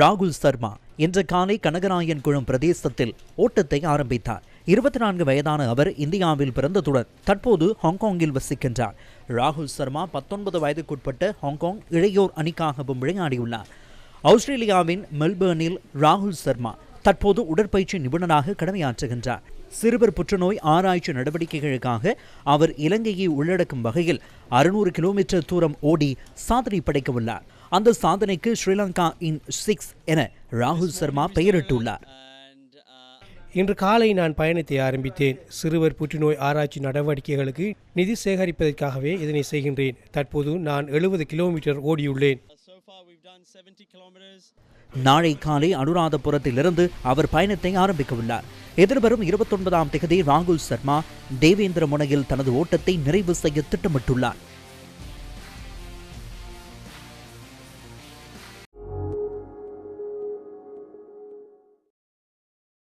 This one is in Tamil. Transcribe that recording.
ராகுல் சர்மா இன்று காலை கனகராயன் குளம் பிரதேசத்தில் ஓட்டத்தை ஆரம்பித்தார். இருபத்தி நான்கு வயதான அவர் இந்தியாவில் பிறந்ததுடன் தற்போது ஹாங்காங்கில் வசிக்கின்றார். ராகுல் சர்மா பத்தொன்பது வயதுக்குட்பட்ட ஹாங்காங் இளையோர் அணிக்காகவும் விளையாடியுள்ளார். ஆஸ்திரேலியாவின் மெல்பர்னில் ராகுல் சர்மா தற்போது உடற்பயிற்சி நிபுணராக கடமையாற்றுகின்றார். சிறுவர் புற்றுநோய் ஆராய்ச்சி நடவடிக்கைகளுக்காக அவர் இலங்கையை உள்ளடக்கும் வகையில் அறுநூறு கிலோமீட்டர் தூரம் ஓடி சாதனை படைக்கவுள்ளார் அந்த சாதனைக்கு ஸ்ரீலங்கா இன் சிக்ஸ் என ராகுல் சர்மா பெயரிட்டுள்ளார். இன்று காலை நான் பயணத்தை ஆரம்பித்தேன். சிறுவர் புற்றுநோய் ஆராய்ச்சி நடவடிக்கைகளுக்கு நிதி சேகரிப்பதற்காகவே இதனை செய்கின்றேன். தற்போது நான் எழுபது கிலோமீட்டர் ஓடியுள்ளேன். So far, we've done 70 kilometers. நாளை காலை அனுராதபுரத்திலிருந்து அவர் பயணத்தை ஆரம்பிக்கவுள்ளார். எதிர்வரும் இருபத்தொன்பதாம் தேதி ராகுல் சர்மா தேவேந்திர முனையில் தனது ஓட்டத்தை நிறைவு செய்ய திட்டமிட்டுள்ளார்.